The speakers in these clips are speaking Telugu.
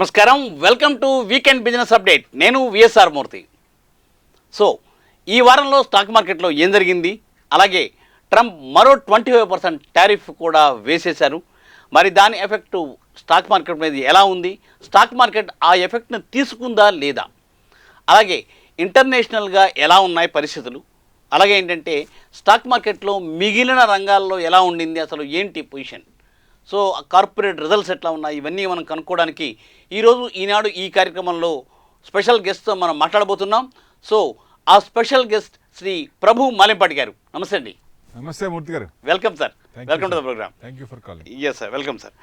నమస్కారం. Welcome to weekend business update నేను V S R Murthy. So ఈ వారంలో స్టాక్ మార్కెట్లో ఏం జరిగింది? అలాగే ట్రంప్ మరో ట్వంటీ ఫైవ్ పర్సెంట్ టారిఫ్ కూడా వేసేశారు. మరి దాని ఎఫెక్ట్ స్టాక్ మార్కెట్ మీద ఎలా ఉంది? స్టాక్ మార్కెట్ ఆ ఎఫెక్ట్ని తీసుకుందా లేదా? అలాగే ఇంటర్నేషనల్గా ఎలా ఉన్నాయి పరిస్థితులు? అలాగే ఏంటంటే స్టాక్ మార్కెట్లో మిగిలిన రంగాల్లో ఎలా ఉండింది? అసలు ఏంటి పొజిషన్ సో కార్పొరేట్ రిజల్ట్స్ ఎట్లా ఉన్నాయి ఇవన్నీ మనం కనుక్కోవడానికి ఈరోజు ఈనాడు ఈ కార్యక్రమంలో స్పెషల్ గెస్ట్తో మనం మాట్లాడబోతున్నాం. సో ఆ స్పెషల్ గెస్ట్ శ్రీ ప్రభు మాలింపాటి గారు. నమస్తే అండి. నమస్తే మూర్తి గారు. Welcome sir welcome to the program thank you for calling yes sir welcome sir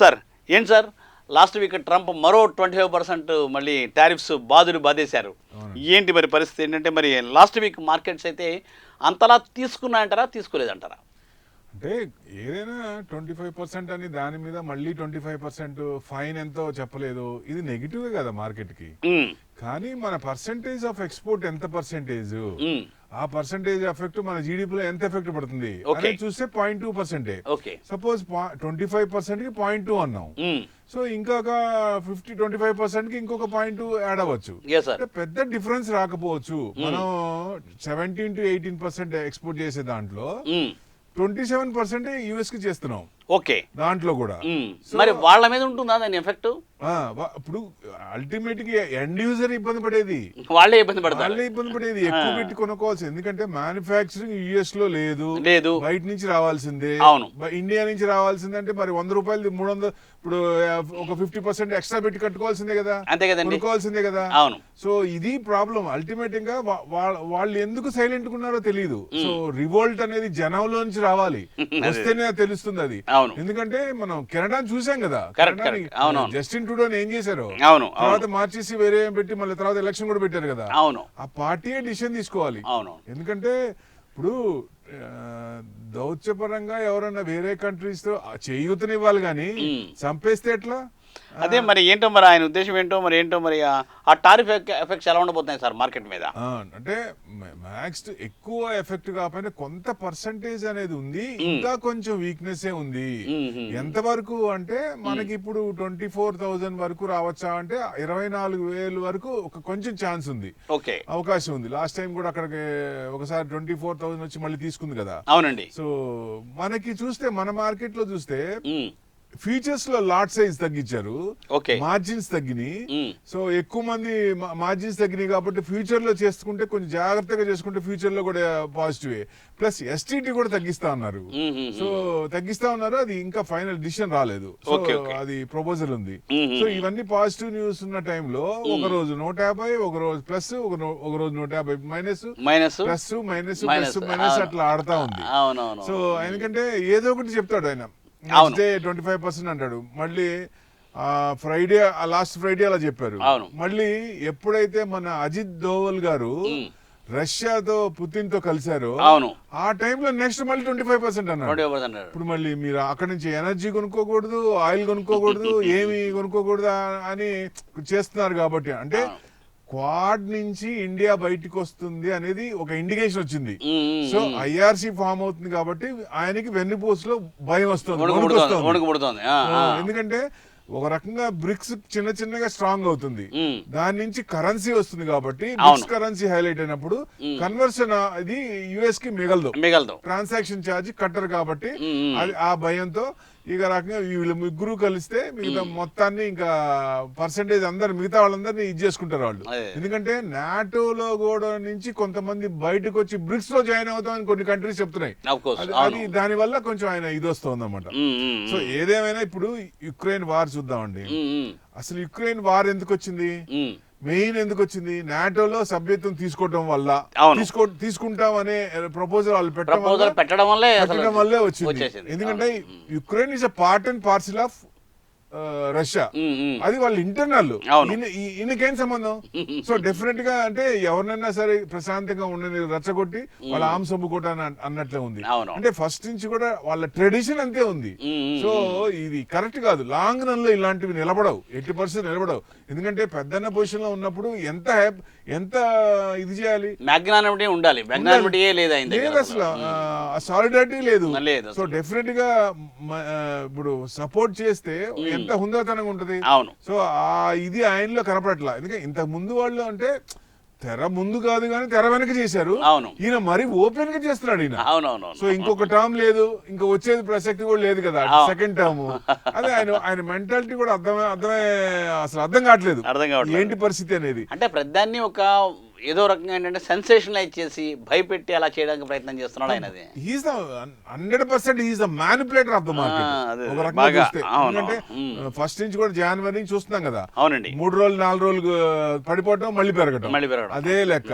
sir ఏంటి సార్ లాస్ట్ వీక్ ట్రంప్ మరో ట్వంటీ ఫైవ్ పర్సెంట్ మళ్ళీ టారిఫ్స్ బాధుడు బాధేశారు. ఏంటి మరి పరిస్థితి? ఏంటంటే మరి లాస్ట్ వీక్ మార్కెట్స్ అయితే అంతలా తీసుకున్నాయంటారా తీసుకోలేదంటారా? అంటే ఏదైనా ట్వంటీ ఫైవ్ పర్సెంట్ అని దాని మీద మళ్ళీ ట్వంటీ ఫైవ్ పర్సెంట్ ఫైన్ ఎంతో చెప్పలేదు. ఇది నెగిటివ్ కదా మార్కెట్కి. కానీ మన పర్సంటేజ్ ఆఫ్ ఎక్స్పోర్ట్ ఎంత పర్సెంటేజ్. ఆ పర్సంటేజ్ ఎఫెక్ట్ మన జీడిపిలో ఎంత ఎఫెక్ట్ పడుతుంది. అనేది చూస్తే పాయింట్ టూ పర్సెంటే. సపోజ్ ట్వంటీ ఫైవ్ పర్సెంట్కి పాయింట్ టూ అన్నాం. సో ఇంకొక ఫిఫ్టీ ట్వంటీ ఫైవ్ పర్సెంట్కి ఇంకొక పాయింట్ యాడ్ అవ్వచ్చు. పెద్ద డిఫరెన్స్ రాకపోవచ్చు. మనం seventeen to eighteen percent export చేసే దాంట్లో. ట్వంటీ సెవెన్ పర్సెంట్ యూఎస్కి చేస్తున్నాం. ఓకే. దాంట్లో కూడా. మరి వాళ్ళ మీద ఉంటుందా దాని ఎఫెక్ట్? ఇప్పుడు అల్టిమేట్గా ఎండ్ యూజర్ ఇబ్బంది పడేది. వాళ్ళే ఇబ్బంది పడతారు. వాళ్ళే ఇబ్బంది పడేది. ఎక్కువ పెట్టి కొనుక్కోవాల్సింది ఎందుకంటే మ్యానుఫ్యాక్చరింగ్ యుఎస్లో లేదు. లేదు. బయట నుంచి రావాల్సిందే. అవును. ఇండియా నుంచి రావాల్సిందంటే మరి వంద రూపాయలు మూడు వందలు ఇప్పుడు ఒక ఫిఫ్టీ పర్సెంట్ ఎక్స్ట్రా పెట్టి కట్టుకోవాల్సిందే కదా. అంతే కదండి. కొనుక్కోవాల్సిందే కదా. అవును. సో ఇది ప్రాబ్లం అల్టిమేట్గా వాళ్ళు ఎందుకు సైలెంట్ ఉన్నారో తెలియదు సో రివోల్ట్ అనేది జనంలో నుంచి రావాలి. వస్తేనే తెలుస్తుంది అది. అవును. ఎందుకంటే మనం కెనడా చూసాం కదా. Correct. అవును. జస్టిన్ ట్రూడోని ఏం చేశారు? అవును తర్వాత మార్చేసి వేరే పెట్టి మళ్ళీ తర్వాత ఎలక్షన్ కూడా పెట్టారు కదా. అవును. ఆ పార్టీయే డిసిషన్ తీసుకోవాలి. అవును ఎందుకంటే ఇప్పుడు దౌత్యపరంగా ఎవరన్నా వేరే కంట్రీస్తో చేయూతనివ్వాలి కానీ. చంపేస్తే ఎట్లా? అదే మరి ఏంటో మరి ఆయన ఉద్దేశం ఏంటో మరి ఏంటో మరి ఆ- టారిఫ్ ఎఫెక్ట్స్ ఎలా ఉండబోతున్నాయి సార్ మార్కెట్ మీద? అంటే మ్యాక్స్ ఎక్కువ ఎఫెక్ట్ కాకపోయినా కొంత పర్సంటేజ్ అనేది ఉంది. ఇంకా కొంచెం వీక్నెస్ ఏ ఉంది. ఎంత వరకు అంటే మనకి ఇప్పుడు ట్వంటీ ఫోర్ థౌజండ్ వరకు రావచ్చా అంటే ఇరవై నాలుగు వేలు వరకు ఒక కొంచెం ఛాన్స్ ఉంది. ఓకే. అవకాశం ఉంది. లాస్ట్ టైం కూడా అక్కడికి ఒకసారి ట్వంటీ ఫోర్ థౌసండ్ వచ్చి మళ్ళీ తీసుకుంది కదా. అవునండి. సో మనకి చూస్తే మన మార్కెట్లో చూస్తే మ్మ్. ఫీచర్స్లో లాట్ సైజ్ తగ్గించారు మార్జిన్స్ తగ్గినాయి. సో ఎక్కువ మంది మార్జిన్స్ తగ్గినాయి కాబట్టి ఫ్యూచర్లో చేసుకుంటే కొంచెం జాగ్రత్తగా చేసుకుంటే ఫ్యూచర్లో కూడా పాజిటివ్ ప్లస్ ఎస్టీటీ కూడా తగ్గిస్తా ఉన్నారు మ్మ్, మ్మ్, సో తగ్గిస్తా ఉన్నారు. అది ఇంకా ఫైనల్ డిసిషన్ రాలేదు. సో. అది ప్రపోజల్ ఉంది. సో ఇవన్నీ పాజిటివ్ న్యూస్ ఉన్న టైంలో ఒక రోజు నూట యాభై ఒక రోజు ప్లస్ ఒక రోజు నూట యాభై minus plus minus plus minus. అట్లా ఆడుతా ఉంది. సో ఎందుకంటే ఏదో ఒకటి చెప్తాడు ఆయన. Next day twenty five percent అంటాడు. మళ్ళీ ఫ్రైడే లాస్ట్ ఫ్రైడే అలా చెప్పారు. మళ్ళీ ఎప్పుడైతే మన అజిత్ దోవల్ గారు రష్యాతో పుతిన్తో కలిశారో అవును. ఆ టైంలో నెక్స్ట్ మళ్ళీ ట్వంటీ ఫైవ్ పర్సెంట్ పర్సెంట్ ఇప్పుడు మళ్ళీ మీరు అక్కడ నుంచి ఎనర్జీ కొనుక్కోకూడదు ఆయిల్ కొనుక్కోకూడదు ఏమి కొనుక్కోకూడదు అని చేస్తున్నారు కాబట్టి అంటే క్వాడ్ నుంచి ఇండియా బయటికి వస్తుంది అనేది ఒక ఇండికేషన్ వచ్చింది సో ఐఆర్సీ ఫామ్ అవుతుంది కాబట్టి ఆయనకి వెన్నుపూసలో భయం వస్తుంది. ఎందుకంటే ఒక రకంగా బ్రిక్స్ చిన్న చిన్నగా స్ట్రాంగ్ అవుతుంది. దాని నుంచి కరెన్సీ వస్తుంది కాబట్టి. బ్రిక్స్ కరెన్సీ హైలైట్ అయినప్పుడు కన్వర్షన్ ఇది యుఎస్కి మిగలదు ట్రాన్సాక్షన్ ఛార్జ్ కట్టరు కాబట్టి. అది ఆ భయంతో ఇక రకంగా వీళ్ళు ముగ్గురు కలిస్తే మిగతా మొత్తాన్ని ఇంకా పర్సంటేజ్ అందరు మిగతా వాళ్ళందరినీ ఇది చేసుకుంటారు వాళ్ళు. ఎందుకంటే నాటోలో కూడా నుంచి కొంతమంది బయటకు వచ్చి బ్రిక్స్లో జాయిన్ అవుతామని కొన్ని కంట్రీస్ చెప్తున్నాయి. అది- దాని వల్ల కొంచెం ఆయన ఇది వస్తుంది అనమాట సో ఏదేమైనా ఇప్పుడు యుక్రెయిన్ వార్ చూద్దామండి. అసలు యుక్రెయిన్ వార్ ఎందుకు వచ్చింది. మెయిన్ ఎందుకు వచ్చింది? నాటోలో సభ్యత్వం తీసుకోవడం వల్ల. తీసుకో తీసుకుంటాం అనే ప్రపోజల్ వాళ్ళు పెట్టడం పెట్టడం వల్లే పెట్టడం వల్లే వచ్చింది. ఎందుకంటే Ukraine is a part and parcel of Russia. అది వాళ్ళ ఇంటర్నల్. ఈయనకేం సంబంధం? సో డెఫినెట్గా అంటే ఎవరినైనా సరే ప్రశాంతంగా ఉండని రచ్చగొట్టి వాళ్ళ ఆమె సొమ్ముకోట అన్నట్లే ఉంది. అంటే ఫస్ట్ నుంచి కూడా వాళ్ళ ట్రెడిషన్ అంతే ఉంది. సో ఇది కరెక్ట్ కాదు. లాంగ్ రన్లో ఇలాంటివి నిలబడవు. Eighty percent నిలబడవు. ఎందుకంటే పెద్దన్న పొజిషన్లో ఉన్నప్పుడు ఎంత ఎంత ఇది చేయాలి? మ్యాగ్నానిటీ ఉండాలి. మ్యాగ్నానిటీయే లేదు అసలు. సాలిడారిటీ లేదు. సో డెఫినెట్గా ఇప్పుడు సపోర్ట్ చేస్తే ఎంత హుందాతనంగా ఉంటది? అవును. సో ఆ ఇది ఆయనలో కనపడట్లా. ఎందుకంటే ఇంతకు ముందు వాళ్ళు అంటే తెర ముందు కాదు కానీ తెర వెనక చేశారు. అవును. ఈయన మరి ఓపెన్గా చేస్తున్నాడు ఈయన. అవునవును సో ఇంకొక టర్మ్ లేదు ఇంకా వచ్చేది ప్రసక్తి కూడా లేదు కదా. సెకండ్ టర్మ్ అదే ఆయన ఆయన మెంటాలిటీ కూడా అర్థమే అర్థమే అసలు అర్థం కావట్లేదు. అర్థం కావట్లేదు. ఏంటి పరిస్థితి అనేది? అంటే ప్రధాన్ని ఒక ఏదో రకంగా ఏంటంటే సెన్సేషనలైజ్ చేసి భయపెట్టి అలా చేయడానికి ప్రయత్నం చేస్తున్నాడు ఆయన the hundred percent he's the manipulator of the market ఎందుకంటే. ఫస్ట్ నుంచి కూడా జనవరి నుంచి చూస్తున్నాం కదా. అవునండి. మూడు రోజులు నాలుగు రోజులు పడిపోవటం మళ్ళీ పెరగటం. మళ్ళీ పెరగడం అదే లెక్క.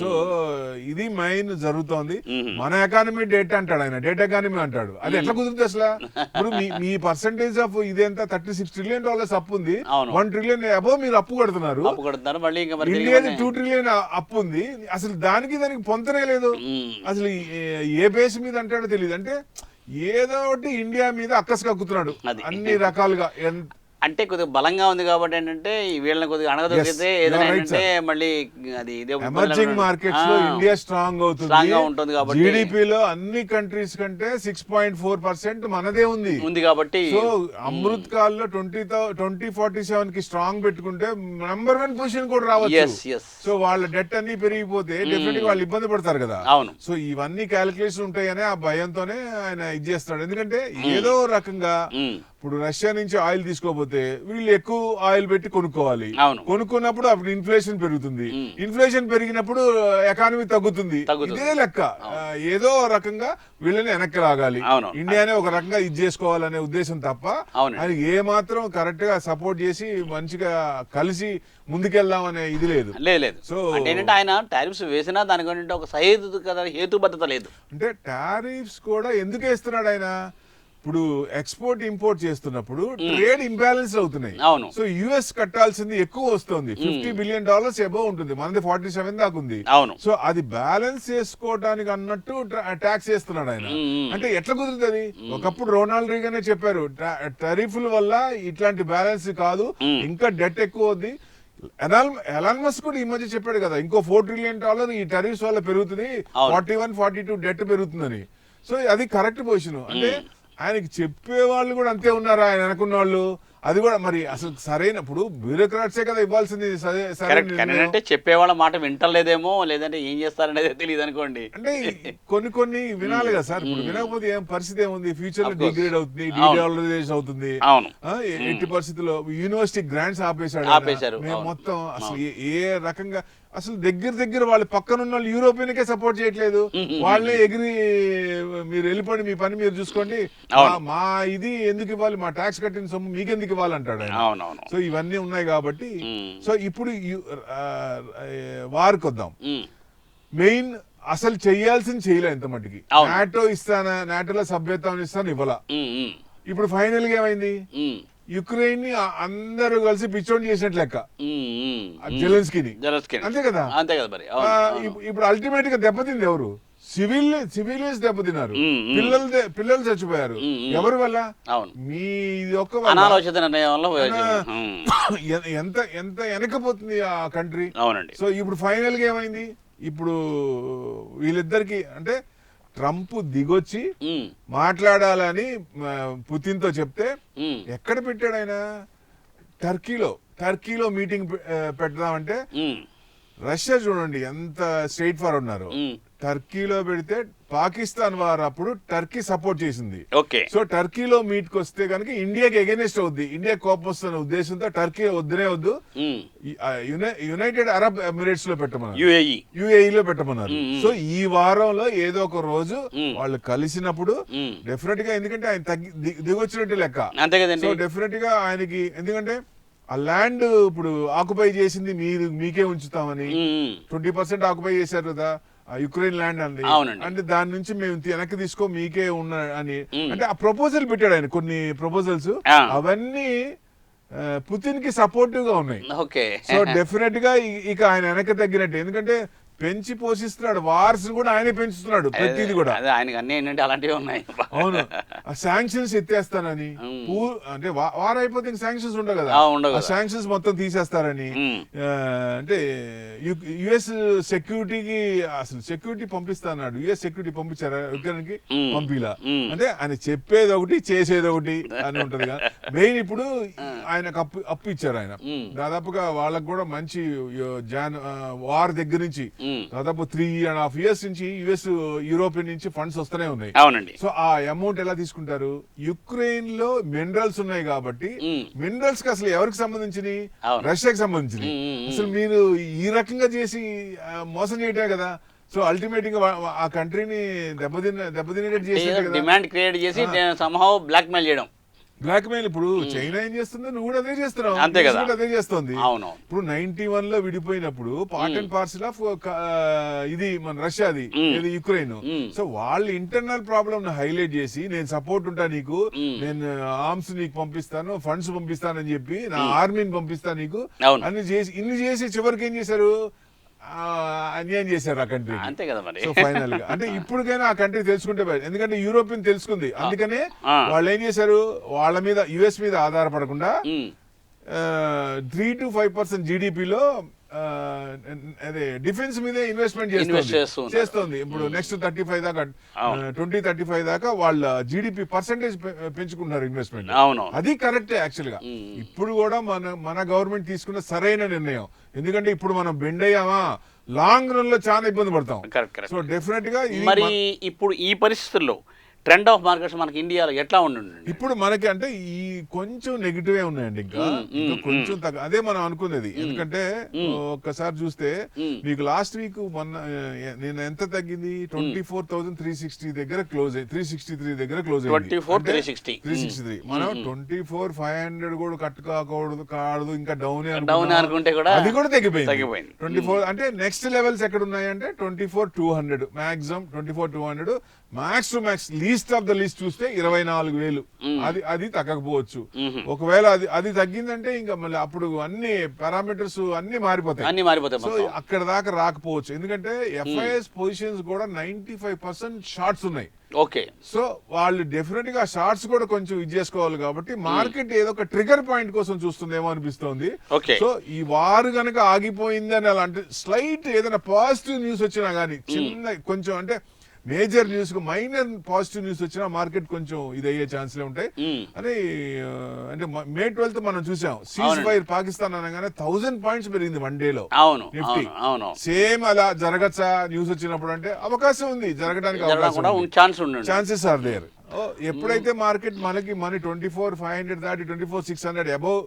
సో ఇది మెయిన్ జరుగుతోంది. మన ఎకానమీ డేటా అంటాడు ఆయన. డేటా ఎకానమీ అంటాడు. అది ఎట్లా కుదురుతుంది అసలు? ఇప్పుడు మీ మీ పర్సంటేజ్ ఆఫ్ ఇదేంత? థర్టీ సిక్స్ ట్రిలియన్ డాలర్స్ అప్పు ఉంది. వన్ ట్రిలియన్ అబో మీరు అప్పు కడుతున్నారు. అప్పు కొడుతున్నారు. మళ్ళీ ఇంకా మరి తిరిగి ఇండియాది మళ్ళీ- టూ ట్రిలియన్ అప్పు ఉంది. అసలు దానికి దానికి పొంతనే లేదు. అసలు ఏ- బేస్ మీద అంటాడో తెలియదు అంటే ఏదో ఒకటి ఇండియా మీద అక్కసు కక్కుతున్నాడు. అన్ని రకాలుగా. అంటే కొద్దిగా బలంగా ఉంది కాబట్టి ఏంటంటే వీళ్ళని కొద్దిగా అణగదొక్కితే ఏదైనా ఏంటంటే మళ్ళీ అది ఇదే ఎమర్జింగ్ మార్కెట్స్లో ఇండియా స్ట్రాంగ్ Strong గా ఉంటుంది అవుతుంది కాబట్టి- జీడిపి లో అన్ని కంట్రీస్ కంటే సిక్స్ పాయింట్ ఫోర్ పర్సెంట్ మనదే ఉంది. ఉంది కాబట్టి సో అమృత్ కాల్లో ట్వంటీ ట్వంటీ ఫార్టీ సెవెన్కి స్ట్రాంగ్ పెట్టుకుంటే నంబర్ వన్ పొజిషన్ కూడా రావచ్చు. సో వాళ్ళ డెట్ అన్ని పెరిగిపోతే డెఫినెట్ వాళ్ళు ఇబ్బంది పడతారు కదా. అవును. సో ఇవన్నీ క్యాలిక్యులేషన్ ఉంటాయనే ఆ భయంతోనే ఆయన ఇది చేస్తాడు. ఎందుకంటే ఏదో రకంగా. ఇప్పుడు రష్యా నుంచి ఆయిల్ తీసుకోపోతే వీళ్ళు ఎక్కువ ఆయిల్ పెట్టి కొనుక్కోవాలి. కొనుక్కున్నప్పుడు అప్పుడు ఇన్ఫ్లేషన్ పెరుగుతుంది. ఇన్ఫ్లేషన్ పెరిగినప్పుడు ఎకానమీ తగ్గుతుంది. ఇదే లెక్క ఏదో రకంగా వీళ్ళని వెనక్కి అవును. ఇండియానే ఒక రకంగా ఇది చేసుకోవాలనే ఉద్దేశం తప్ప. ఆయన ఏ మాత్రం కరెక్ట్గా సపోర్ట్ చేసి మంచిగా కలిసి ముందుకెళ్దాం అనే ఇది లేదు లేదు సో- ఏంటంటే ఆయన టారిఫ్స్ వేసినా ఏంటంటే ఒక సహేతు కదా హేతుబద్ధత లేదు అంటే టారిఫ్స్ కూడా ఎందుకు వేస్తున్నాడు ఆయన ఇప్పుడు ఎక్స్పోర్ట్ ఇంపోర్ట్ చేస్తున్నప్పుడు ట్రేడ్ ఇంబ్యాలెన్స్ అవుతున్నాయి. అవును. సో యుఎస్ కట్టాల్సింది ఎక్కువ వస్తుంది. ఫిఫ్టీ బిలియన్ డాలర్స్ ఎబో ఉంటుంది. మనది ఫార్టీ సెవెన్ దాకా ఉంది. అవును. సో అది బ్యాలెన్స్ చేసుకోవడానికి అన్నట్టు ట్యాక్స్ చేస్తున్నాడు ఆయన. అంటే ఎట్లా కుదురుతుంది? ఒకప్పుడు రొనాల్డ్ రీగనే చెప్పారు టరీఫ్ల వల్ల ఇట్లాంటి బ్యాలెన్స్ కాదు. ఇంకా డెట్ ఎక్కువ అవుద్ది ఎలాన్ ఎలాన్ మస్క్ కూడా ఈ మధ్య చెప్పాడు కదా ఇంకో ఫోర్ ట్రిలియన్ డాలర్ ఈ టరీఫ్స్ వల్ల పెరుగుతుంది. Forty one forty two debt పెరుగుతుందని. సో అది కరెక్ట్ పొజిషన్ అంటే ఆయనకి చెప్పే వాళ్ళు కూడా అంతే ఉన్నారా ఆయన అనుకున్న వాళ్ళు అది కూడా మరి అసలు సరైనప్పుడు బ్యూరోక్రాట్సే కదా ఇవ్వాల్సింది. అంటే చెప్పేవాళ్ళ మాట వింటలేదేమో లేదంటే ఏం చేస్తారనేది తెలియదు అనుకోండి అంటే కొన్ని కొన్ని వినాలి కదా సార్. ఇప్పుడు వినకపోతే ఏం పరిస్థితి ఏముంది? ఫ్యూచర్లో. డిగ్రేడ్ అవుతుంది. డిడాలరైజేషన్ అవుతుంది. ఎట్టి పరిస్థితుల్లో యూనివర్సిటీ గ్రాంట్స్ ఆపేశాడు ఆపేశారు. మొత్తం అసలు ఏ రకంగా అసలు దగ్గర దగ్గర వాళ్ళ పక్కన ఉన్న వాళ్ళు యూరోపియన్ కే సపోర్ట్ చేయట్లేదు. వాళ్ళే ఎగిరి మీరు వెళ్ళిపోండి మీ పని మీరు చూసుకోండి. మా- ఇది ఎందుకు ఇవ్వాలి? మా ట్యాక్స్ కట్టిన సొమ్ము మీకెందుకు ఇవ్వాలంటాడు సో ఇవన్నీ ఉన్నాయి కాబట్టి. సో ఇప్పుడు వారికి వద్దాం. మెయిన్ అసలు చేయాల్సింది చేయలే ఎంత మట్టికి. అవును. నాటో ఇస్తానా నాటోలో సభ్యత్వం ఇస్తాను ఇవ్వాల. ఇప్పుడు ఫైనల్గా ఏమైంది యుక్రెయిన్ని అందరూ కలిసి పిచ్చోని చేసినట్లు లెక్క. జెలెన్స్కీని. జెలెన్స్కీ. అంతే కదా? అంతే కదా మరి ఇప్పుడు అల్టిమేట్గా దెబ్బతింది ఎవరు? సివిల్ సివిలియన్స్ దెబ్బతిన్నారు. పిల్లలు పిల్లలు చచ్చిపోయారు. ఎవరి వల్ల? అవును. మీ యొక్క ఎంత ఎంత వెనకపోతుంది ఆ కంట్రీ? అవునండి. సో ఇప్పుడు ఫైనల్గా ఏమైంది? ఇప్పుడు వీళ్ళిద్దరికి అంటే ట్రంప్ దిగొచ్చి మాట్లాడాలని పుతిన్తో చెప్తే ఎక్కడ పెట్టాడు ఆయన? టర్కీలో. టర్కీలో మీటింగ్ పెడదామంటే రష్యా చూడండి ఎంత స్ట్రైట్ ఫార్ ఉన్నారు. టర్కీలో పెడితే పాకిస్తాన్ వారు అప్పుడు టర్కీ సపోర్ట్ చేసింది. ఓకే. సో టర్కీలో మీట్కి వస్తే కనుక ఇండియాకి ఎగెనిస్ట్ అవుద్ది. ఇండియా కోపం వస్తున్న ఉద్దేశంతో టర్కీ వద్దనే వద్దు. యునైటెడ్ అరబ్ ఎమిరేట్స్లో పెట్టమన్నారు. యుఏఈ. లో పెట్టమన్నారు. సో ఈ వారంలో ఏదో ఒక రోజు. వాళ్ళు కలిసినప్పుడు డెఫినెట్గా ఎందుకంటే ఆయన తగ్గి దిగొచ్చినట్టు లెక్క. సో డెఫినెట్గా ఆయనకి ఎందుకంటే ఆ ల్యాండ్ ఇప్పుడు ఆక్యుపై చేసింది మీరు మీకే ఉంచుతామని ట్వంటీ పర్సెంట్ ఆక్యుపై చేశారు కదా. యుక్రెయిన్ ల్యాండ్ అంది. అంటే దాని నుంచి మేము వెనక్కి తీసుకో మీకే ఉన్న అని. అంటే ఆ ప్రపోజల్ పెట్టాడు ఆయన కొన్ని ప్రపోజల్స్. అవన్నీ పుతిన్కి సపోర్టివ్గా ఉన్నాయి సో డెఫినెట్గా ఇక ఆయన వెనక్కి తగ్గినట్టు ఎందుకంటే పెంచి పోషిస్తున్నాడు. వార్స్ కూడా ఆయనే పెంచుతున్నాడు ప్రతిది కూడా. అదే ఆయనకి అన్ని ఏంటంటే అలాంటివి ఉన్నాయి. అవును. శాంక్షన్స్ ఎత్తేస్తానని అంటే వార్ అయిపోతే ఇంక శాంక్షన్స్ ఉండవు కదా. ఉండవు. శాంక్షన్స్ మొత్తం తీసేస్తారని అంటే యుఎస్ సెక్యూరిటీకి అసలు సెక్యూరిటీ పంపిస్తాన్నాడు. యుఎస్ సెక్యూరిటీ పంపించారా? ఉక్రెయిన్కి. పంపిలా. అంటే ఆయన చెప్పేది ఒకటి చేసేది ఒకటి అని ఉంటది కదా. మెయిన్ ఇప్పుడు ఆయనకు అప్పు అప్పు ఇచ్చారు ఆయన. దాదాపుగా వాళ్ళకు కూడా మంచి జాన్ వార్ దగ్గర నుంచి. దాదాపు త్రీ అండ్ హాఫ్ ఇయర్స్ నుంచి యుఎస్ యూరోపియన్ నుంచి ఫండ్స్ వస్తూనే ఉన్నాయి. అవునండి. సో ఆ అమౌంట్ ఎలా తీసుకుంటారు? యుక్రెయిన్లో మినరల్స్ ఉన్నాయి కాబట్టి. మినరల్స్కి అసలు ఎవరికి సంబంధించి అవును. రష్యాకి సంబంధించి ఉమ్, ఉమ్, ఉమ్. అసలు మీరు ఈ రకంగా చేసి మోసం చేయటమే కదా. సో అల్టిమేట్గా ఆ కంట్రీని దెబ్బతిన దెబ్బతినేటట్టు కదా. డిమాండ్ క్రియేట్ చేసి సంహవ్ బ్లాక్ మెయిల్ చేయడం. బ్లాక్ మెయిల్ ఇప్పుడు చైనా ఏం చేస్తుందో నువ్వు కూడా అదే చేస్తున్నావు అంతే కదా. అదే చేస్తుంది అవును ఇప్పుడు నైన్టీ వన్లో విడిపోయినప్పుడు పార్ట్ అండ్ పార్సల్ ఆఫ్ ఇది మన రష్యాది. ఇది యుక్రెయిన్. సో వాళ్ళ ఇంటర్నల్ ప్రాబ్లమ్ హైలైట్ చేసి నేను సపోర్ట్ ఉంటా నీకు మ్మ్. నేను ఆర్మ్స్ నీకు పంపిస్తాను ఫండ్స్ పంపిస్తానని చెప్పి నా ఆర్మీని పంపిస్తా నీకు అవును. అన్ని చేసి ఇన్ని చేసి చివరికి ఏం చేశారు అన్యాయం చేశారు ఆ కంట్రీ అంతే కదా మరి సో ఫైనల్గా అంటే ఇప్పటికైనా ఆ కంట్రీ తెలుసుకుంటే. ఎందుకంటే యూరోపియన్ తెలుసుకుంది అందుకనే. వాళ్ళు ఏం చేశారు వాళ్ళ మీద యుఎస్ మీద ఆధారపడకుండా. త్రీ టు ఫైవ్ పర్సెంట్ జీడిపిలో అదే డిఫెన్స్ మీదే ఇన్వెస్ట్మెంట్ చేస్తుంది. చేస్తుంది ఇప్పుడు నెక్స్ట్ థర్టీ ఫైవ్ దాకా. ట్వంటీ థర్టీ ఫైవ్ దాకా వాళ్ళ జీడిపి పర్సెంటేజ్ పెంచుకుంటున్నారు ఇన్వెస్ట్మెంట్ అది కరెక్టే యాక్చువల్గా. ఇప్పుడు కూడా మన మన గవర్నమెంట్ తీసుకున్న సరైన నిర్ణయం ఎందుకంటే ఇప్పుడు మనం బెండ్ అయ్యామా? లాంగ్ రన్లో చాలా ఇబ్బంది పడతాం. సో డెఫినెట్గా మరి ఇప్పుడు ఈ పరిస్థితుల్లో ట్రెండ్ ఆఫ్ మార్కెట్స్ మనకి ఇండియాలో ఎట్లా ఉండి ఇప్పుడు మనకి అంటే ఈ కొంచెం నెగిటివ్ ఉన్నాయండి ఇంకా. కొంచెం తగ్గ అదే మనం అనుకునేది. ఎందుకంటే ఒక్కసారి చూస్తే. మీకు లాస్ట్ వీక్ మొన్న నేను ఎంత తగ్గింది? Twenty four thousand three sixty దగ్గర క్లోజ్ అయ్యి త్రీ సిక్స్టీ త్రీ దగ్గర క్లోజ్ 24,360. Three sixty. త్రీ మనం ట్వంటీ ఫోర్ ఫైవ్ హండ్రెడ్ కూడా కట్టుకోకూడదు కాదు ఇంకా డౌన్ డౌన్ అనుకుంటే కూడా అది కూడా తగ్గిపోయింది. తగ్గిపోయింది. ట్వంటీ ఫోర్ అంటే నెక్స్ట్ లెవెల్స్ ఎక్కడ ఉన్నాయంటే twenty four two hundred. Maximum twenty four two hundred max to max least of the least చూస్తే ఇరవై నాలుగు వేలు. అది అది తగ్గకపోవచ్చు. ఒకవేళ అది అది తగ్గిందంటే ఇంకా మళ్ళీ అప్పుడు అన్ని పారామీటర్స్ అన్ని మారిపోతాయి. అన్ని మారిపోతాయి సో అక్కడ దాకా రాకపోవచ్చు. ఎందుకంటే ఎఫ్ఐఎస్ పొజిషన్స్ కూడా నైన్టీ ఫైవ్ పర్సెంట్ షార్ట్స్ ఉన్నాయి. ఓకే. సో వాళ్ళు డెఫినెట్గా షార్ట్స్ కూడా కొంచెం ఇది చేసుకోవాలి కాబట్టి మార్కెట్ ఏదో ఒక ట్రిగర్ పాయింట్ కోసం చూస్తుందేమో అనిపిస్తోంది. సో ఈ వారు గనక ఆగిపోయింది అని అలా అంటే స్లైట్ ఏదైనా పాజిటివ్ న్యూస్ వచ్చినా గానీ చిన్న కొంచెం అంటే major news minor positive news వచ్చినా మార్కెట్ కొంచెం ఇది అయ్యే ఛాన్స్లే ఉంటాయి. ఆ, అంటే మే ట్వెల్త్ మనం చూసాం. సీజ్. ఫైర్ పాకిస్తాన్ అనగానే థౌసండ్ పాయింట్స్ పెరిగింది వన్ డే లో నిఫ్టీ. సేమ్ అలా జరగచ్చా న్యూస్ వచ్చినప్పుడు అంటే అవకాశం ఉంది జరగడానికి ఛాన్సెస్ ఆర్ దేర్ ఎప్పుడైతే మార్కెట్ మనకి money twenty four five hundred దాటి twenty four six hundred above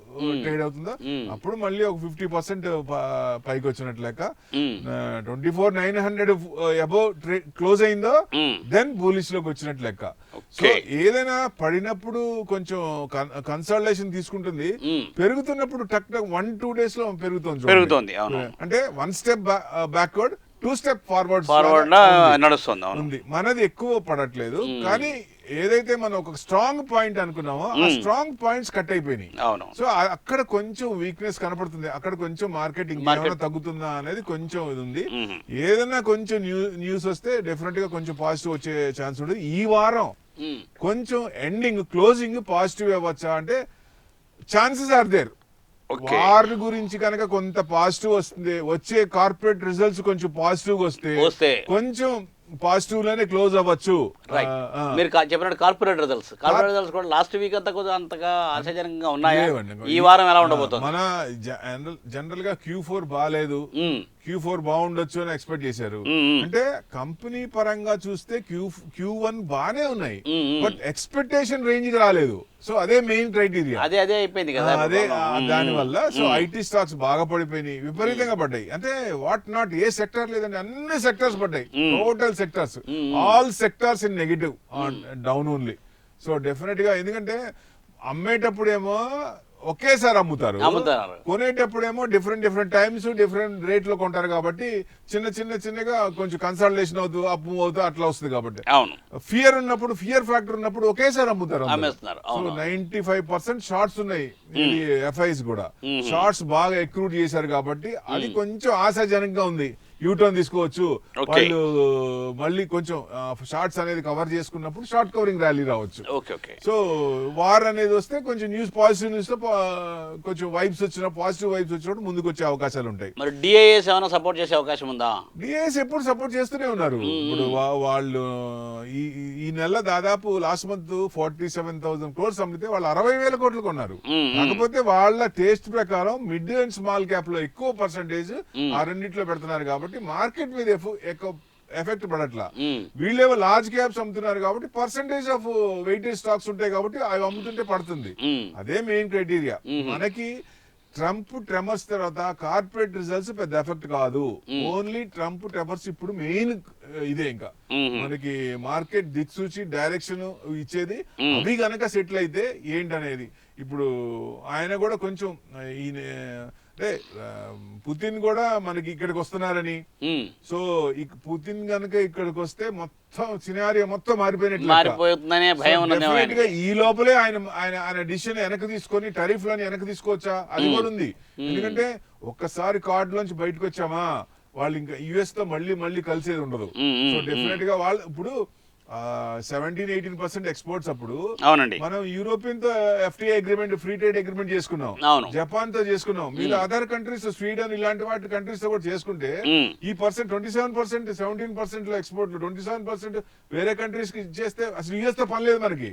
trade అవుతుందో. అప్పుడు మళ్ళీ ఒక ఫిఫ్టీ పర్సెంట్ పైకి వచ్చినట్లు లెక్క. Twenty four nine hundred above close అయిందో. దెన్ బులిష్లోకి వచ్చినట్లు లెక్క. సో. ఏదైనా పడినప్పుడు కొంచెం కన్సల్టేషన్ తీసుకుంటుంది. పెరుగుతున్నప్పుడు టక్ టక్ వన్ టూ డేస్లో పెరుగుతుంది అంటే one step backward two step forward forward నడుస్తుంది మనది ఎక్కువ పడట్లేదు. కానీ ఏదైతే మనం ఒక స్ట్రాంగ్ పాయింట్ అనుకున్నామో ఆ స్ట్రాంగ్ పాయింట్స్ కట్ అయిపోయినాయి సో అక్కడ కొంచెం వీక్నెస్ కనపడుతుంది అక్కడ కొంచెం మార్కెట్ ఇంకేమైనా తగ్గుతుందా అనేది కొంచెం ఇది ఉంది. ఏదైనా కొంచెం న్యూస్ వస్తే డెఫినెట్గా కొంచెం పాజిటివ్ వచ్చే ఛాన్స్ ఉంటుంది ఈ వారం. కొంచెం ఎండింగ్ క్లోజింగ్ పాజిటివ్ అవ్వచ్చా అంటే ఛాన్సెస్ ఆర్ దేర్. వార్ గురించి కనుక కొంత పాజిటివ్ వస్తుంది వచ్చే కార్పొరేట్ రిజల్ట్స్ కొంచెం పాజిటివ్ వస్తే. కొంచెం పాజిటివ్లోనే క్లోజ్ అవ్వచ్చు రైట్. మీరు చెప్పినట్టు కార్పొరేట్ రిజల్ట్స్ కార్పొరేట్ రిజల్ట్స్ కూడా లాస్ట్ వీక్ అంతా కొద్దిగా అంతగా ఆశాజనకంగా ఉన్నాయా. ఈ వారం ఎలా ఉండబోతుంది మన జనరల్గా క్యూ ఫోర్ బాగాలేదు. క్యూ ఫోర్ బాగుండొచ్చు అని ఎక్స్పెక్ట్ చేశారు. అంటే కంపెనీ పరంగా చూస్తే క్యూ క్యూ వన్ బానే ఉన్నాయి. బట్ ఎక్స్పెక్టేషన్ రేంజ్కి రాలేదు. సో అదే మెయిన్ క్రైటీరియా. అదే అదే అయిపోయింది కదా. అదే. దాని వల్ల సో ఐటీ స్టాక్స్ బాగా పడిపోయినాయి. విపరీతంగా పడ్డాయి. అంటే వాట్ నాట్ ఏ సెక్టర్ లేదంటే అన్ని సెక్టర్స్ పడ్డాయి. Total sectors. All sectors in negative down only. So డెఫినెట్గా ఎందుకంటే అమ్మేటప్పుడేమో ఒకేసారి అమ్ముతారు. అమ్ముతారు. కొనేటప్పుడేమో డిఫరెంట్ డిఫరెంట్ టైమ్స్ డిఫరెంట్ రేట్లో కొంటారు కాబట్టి చిన్న చిన్న చిన్నగా కొంచెం కన్సల్టేషన్ అవుతూ అప్ మూవ్ అవుతూ అట్లా వస్తుంది కాబట్టి. అవును. ఫియర్ ఉన్నప్పుడు ఫియర్ ఫ్యాక్టర్ ఉన్నప్పుడు ఒకేసారి అమ్ముతారు. నైన్టీ ఫైవ్ పర్సెంట్ షార్ట్స్ ఉన్నాయి. ఎఫ్ఐస్ కూడా. షార్ట్స్ బాగా ఎక్రూట్ చేశారు కాబట్టి అది కొంచెం ఆశాజనకంగా ఉంది. యూటర్న్ తీసుకోవచ్చు. వాళ్ళు మళ్ళీ కొంచెం షార్ట్స్ అనేది కవర్ చేసుకున్నప్పుడు షార్ట్ కవరింగ్ ర్యాలీ రావచ్చు. సో వార్ అనేది వస్తే కొంచెం న్యూస్ పాజిటివ్ న్యూస్ పా- కొంచెం వైబ్స్ వచ్చిన పాజిటివ్ వైబ్స్ వచ్చినప్పుడు ముందుకు వచ్చే అవకాశాలు ఉంటాయి. మరి ఏమైనా సపోర్ట్ చేసే అవకాశం ఉందా? ఎప్పుడు సపోర్ట్ చేస్తూనే ఉన్నారు. ఇప్పుడు వాళ్ళు ఈ ఈ- నెల దాదాపు last month forty seven thousand crores అమ్మితే వాళ్ళు అరవై వేల కోట్లు కొన్నారు. కాకపోతే వాళ్ళ టేస్ట్ ప్రకారం మిడ్ అండ్ స్మాల్ క్యాప్లో ఎక్కువ పర్సంటేజ్ ఆ రెండిట్లో పెడుతున్నారు కాబట్టి మార్కెట్ మీద ఎఫెక్ట్ పడట్లా. వీళ్ళేమో లార్జ్ క్యాప్స్ అమ్ముతున్నారు కాబట్టి పర్సంటేజ్ ఆఫ్ వెయిటేజ్ స్టాక్స్ ఉంటాయి కాబట్టి అవి అమ్ముతుంటే పడుతుంది. అదే మెయిన్ క్రైటీరియా మనకి ట్రంప్ ట్రెమర్స్ తర్వాత కార్పొరేట్ రిజల్ట్స్ పెద్ద ఎఫెక్ట్ కాదు. ఓన్లీ ట్రంప్ ట్రెమర్స్ ఇప్పుడు మెయిన్ ఇదే ఇంకా. మనకి మార్కెట్ దిక్సూచి డైరెక్షన్ ఇచ్చేది. అవి గనక సెటిల్ అయితే ఏంటనేది. ఇప్పుడు ఆయన కూడా కొంచెం ఈయన అంటే పుతిన్ కూడా మనకి ఇక్కడికి వస్తున్నారని. సో పుతిన్ గనక ఇక్కడికి వస్తే మొత్తం సినారియో మొత్తం మారిపోయినట్లు ఈ లోపలే ఆయన ఆయన ఆయన డిసిషన్ వెనక్కి తీసుకొని టరీఫ్ లని వెనక్కి తీసుకోవచ్చా అది కూడా ఉంది. ఎందుకంటే ఒక్కసారి కార్డు లోంచి బయటకు వచ్చామా? వాళ్ళు ఇంకా యుఎస్తో మళ్ళీ మళ్ళీ కలిసేది ఉండదు. సో డెఫినెట్గా వాళ్ళు ఇప్పుడు సెవెంటీన్ ఎయిటీన్ పర్సెంట్ ఎక్స్పోర్ట్స్ అప్పుడు అవునండి మనం యూరోపియన్తో FTA agreement free trade agreement చేసుకున్నాం. జపాన్తో చేసుకున్నాం మీరు అదర్ కంట్రీస్ స్వీడన్ ఇలాంటి వాటి కంట్రీస్తో కూడా చేసుకుంటే. ఈ percent twenty seven percent seventeen పర్సెంట్లో ఎక్స్పోర్ట్ ట్వంటీ సెవెన్ పర్సెంట్ వేరే కంట్రీస్కి ఇచ్చేస్తే అసలు యుఎస్తో పని లేదు మనకి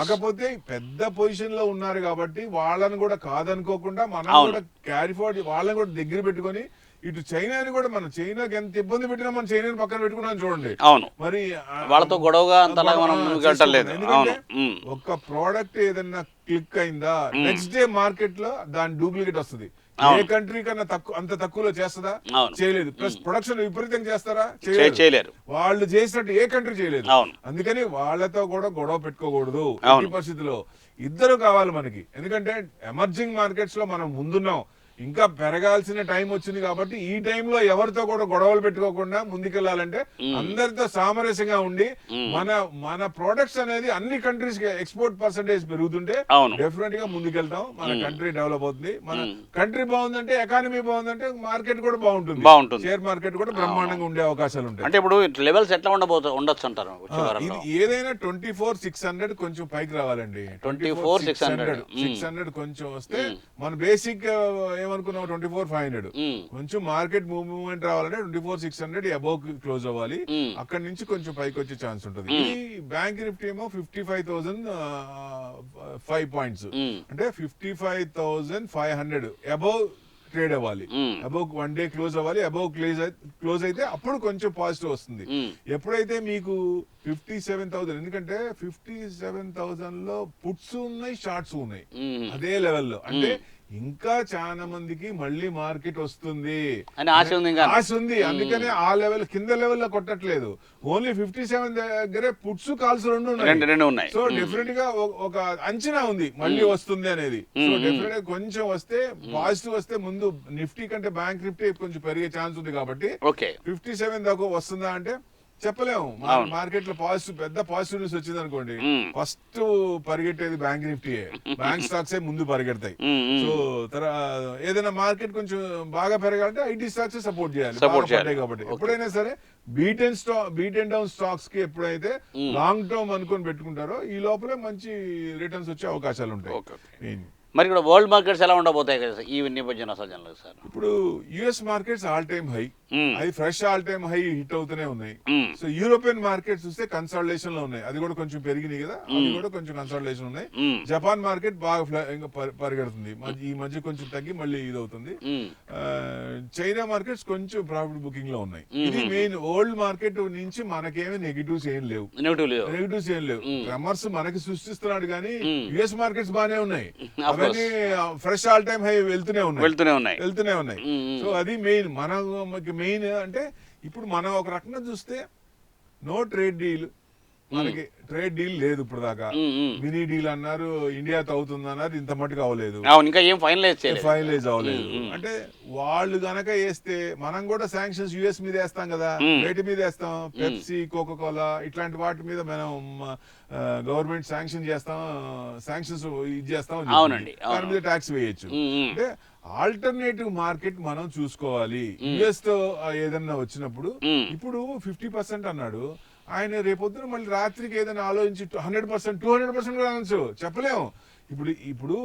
కాకపోతే పెద్ద పొజిషన్లో ఉన్నారు కాబట్టి వాళ్ళని కూడా కాదనుకోకుండా మనం. కూడా క్యారీ ఫార్వర్డ్ వాళ్ళని కూడా దగ్గర పెట్టుకొని ఇటు చైనాని కూడా మనం చైనాకి ఎంత ఇబ్బంది పెట్టినా మనం చైనాని పక్కన పెట్టుకున్నాం చూడండి. అవును. మరి వాళ్ళతో గొడవగా అంతలాగా మనం. అవును ఎందుకంటే మ్మ్. ఒక ప్రోడక్ట్ ఏదన్నా క్లిక్ అయిందా నెక్స్ట్ డే మార్కెట్లో దాని డూప్లికేట్ వస్తుంది. ఏ. కంట్రీ కన్నా తక్కువ అంత తక్కువలో చేస్తుందా. చేయలేదు. ప్లస్ ప్రొడక్షన్ విపరీతంగా చేస్తారా? చేయలేరు. వాళ్ళు చేసినట్టు ఏ కంట్రీ చేయలేదు. అందుకని వాళ్ళతో కూడా గొడవ పెట్టుకోకూడదు. ఎట్టి పరిస్థితిలో ఇద్దరు కావాలి మనకి. ఎందుకంటే ఎమర్జింగ్ మార్కెట్స్లో మనం ముందున్నాం. ఇంకా పెరగాల్సిన టైం వచ్చింది కాబట్టి ఈ టైంలో ఎవరితో కూడా గొడవలు పెట్టుకోకుండా ముందుకెళ్ళాలంటే అందరితో సామరస్యంగా ఉండి మన మన ప్రొడక్ట్స్ అనేది అన్ని కంట్రీస్కి ఎక్స్పోర్ట్ పర్సంటేజ్ పెరుగుతుంటే. డెఫినెట్గా ముందుకెళ్తాం. మన కంట్రీ డెవలప్ అవుతుంది. మన కంట్రీ బాగుందంటే ఎకానమీ బాగుందంటే మార్కెట్ కూడా బాగుంటుంది. బాగుంటుంది. షేర్ మార్కెట్ కూడా బ్రహ్మాండంగా ఉండే అవకాశాలు ఉంటాయి. అంటే ఇప్పుడు లెవెల్స్ ఎట్లా ఉండబోతు ఉండొచ్చు అంటారు ఇది ఏదైనా ట్వంటీ ఫోర్ సిక్స్ హండ్రెడ్ కొంచెం పైకి రావాలండి. 24,600. సిక్స్ హండ్రెడ్ కొంచెం వస్తే మన బేసిక్ ఏమనుకున్నాం ట్వంటీ ఫోర్ ఫైవ్ హండ్రెడ్. కొంచెం మార్కెట్ మూవ్మెంట్ రావాలంటే twenty four six hundred above close అవ్వాలి. అక్కడ నుంచి కొంచెం పైకి వచ్చే ఛాన్స్ ఉంటుంది. ఈ బ్యాంక్ నిఫ్టీ ఏమో fifty five thousand five points. అంటే fifty five thousand five hundred. Above trade అవ్వాలి. అబౌవ్ వన్ డే క్లోజ్ అవ్వాలి. అబౌవ్ క్లోజ్ క్లోజ్ అయితే అప్పుడు కొంచెం పాజిటివ్ వస్తుంది. ఎప్పుడైతే మీకు ఫిఫ్టీ సెవెన్ థౌసండ్ ఎందుకంటే ఫిఫ్టీ సెవెన్ థౌసండ్లో పుట్స్ ఉన్నాయి షార్ట్స్ ఉన్నాయి. అదే లెవెల్లో. అంటే ఇంకా చాలా మందికి మళ్ళీ మార్కెట్ వస్తుంది. అని ఆశ ఉంది ఇంకా. ఆశ ఉంది. అందుకనే ఆ లెవెల్ కింద లెవెల్లో కొట్టట్లేదు. ఓన్లీ ఫిఫ్టీ సెవెన్ దగ్గరే పుట్స్ కాల్స్ రెండు ఉన్నాయి. సో డెఫినెట్గా ఒక- అంచనా ఉంది మళ్ళీ వస్తుంది అనేది. సో డెఫినెట్గా కొంచెం వస్తే పాజిటివ్ వస్తే ముందు నిఫ్టీ కంటే బ్యాంక్ నిఫ్టీ కొంచెం పెరిగే ఛాన్స్ ఉంది కాబట్టి ఫిఫ్టీ సెవెన్ దాకా వస్తుందా అంటే చెప్పలేము. మార్కెట్లో పాజిటివ్ పెద్ద పాజిటివ్ న్యూస్ వచ్చింది అనుకోండి. ఫస్ట్ పరిగెట్టేది బ్యాంక్ నిఫ్టీ బ్యాంక్ స్టాక్స్ ముందు పరిగెడతాయి. సో ఏదైనా మార్కెట్ కొంచెం బాగా పెరగాలంటే ఐటీ స్టాక్స్ సపోర్ట్ చేయాలి బాగా చేయాలి. కాబట్టి ఎప్పుడైనా సరే beaten stock beaten down స్టాక్స్కి ఎప్పుడైతే లాంగ్ టర్మ్ అనుకొని పెట్టుకుంటారో ఈ లోపలే మంచి రిటర్న్స్ వచ్చే అవకాశాలు ఉంటాయి. మరి ఇక్కడ వరల్డ్ మార్కెట్స్ ఎలా ఉండబోతాయి కదా ఈ నేపథ్యం సజ్జనలు సార్ ఇప్పుడు US markets all time high. అది fresh all time high hit అవుతూనే ఉన్నాయి. సో యూరోపియన్ మార్కెట్స్ చూస్తే కన్సల్టేషన్లో ఉన్నాయి. అది కూడా కొంచెం పెరిగినాయి కదా? అది కూడా కొంచెం కన్సల్టేషన్ ఉన్నాయి. జపాన్ మార్కెట్ బాగా ఫ్ల- ఇంకా పరి- పరిగెడుతుంది. ఈ మధ్య కొంచెం తగ్గి మళ్ళీ ఇది అవుతుంది చైనా మార్కెట్స్ కొంచెం ప్రాఫిట్ బుకింగ్లో ఉన్నాయి. ఇది మెయిన్ ఓల్డ్ మార్కెట్ నుంచి మనకేమీ నెగిటివ్స్ ఏం లేవు. నెగిటివ్ లేవు. నెగిటివ్స్ ఏం లేవు. ట్రెమర్స్ మనకి సృష్టిస్తున్నాడు కానీ. యుఎస్ మార్కెట్స్ బానే ఉన్నాయి. అవన్నీ ఫ్రెష్ ఆల్ టైమ్ హై వెళ్తూనే ఉన్నాయి. వెళ్తూనే ఉన్నాయి. వెళ్తూనే ఉన్నాయి. సో అది మెయిన్ మన మెయిన్ అంటే ఇప్పుడు మనం ఒక రకంగా చూస్తే నో ట్రేడ్ డీల్ మనకి ట్రేడ్ డీల్ లేదు ఇప్పుడు దాకా. మినీ డీల్ అన్నారు ఇండియాతో అవుతుంది అన్నారు ఇంత మటుకు అవ్వలేదు. ఇంకా ఏం ఫైనలైజ్ ఫైనలైజ్ అవ్వలేదు. అంటే వాళ్ళు గనక వేస్తే మనం కూడా శాంక్షన్స్ యుఎస్ మీద వేస్తాం కదా. వేటి మీద వేస్తాం? పెప్సీ కోకో కోలా ఇట్లాంటి వాటి మీద మనం గవర్నమెంట్ శాంక్షన్ చేస్తాం శాంక్షన్స్ ఇది చేస్తాం దాని. మీద ట్యాక్స్ వేయచ్చు. అంటే ఆల్టర్నేటివ్ మార్కెట్ మనం చూసుకోవాలి. యుఎస్తో ఏదన్నా వచ్చినప్పుడు. ఇప్పుడు ఫిఫ్టీ పర్సెంట్ అన్నాడు. ఆయన రేపొద్దున మళ్ళీ రాత్రికి ఏదైనా ఆలోచించి hundred percent two hundred percent కూడా అనొచ్చు. చెప్పలేము. ఇప్పుడు ఇప్పుడు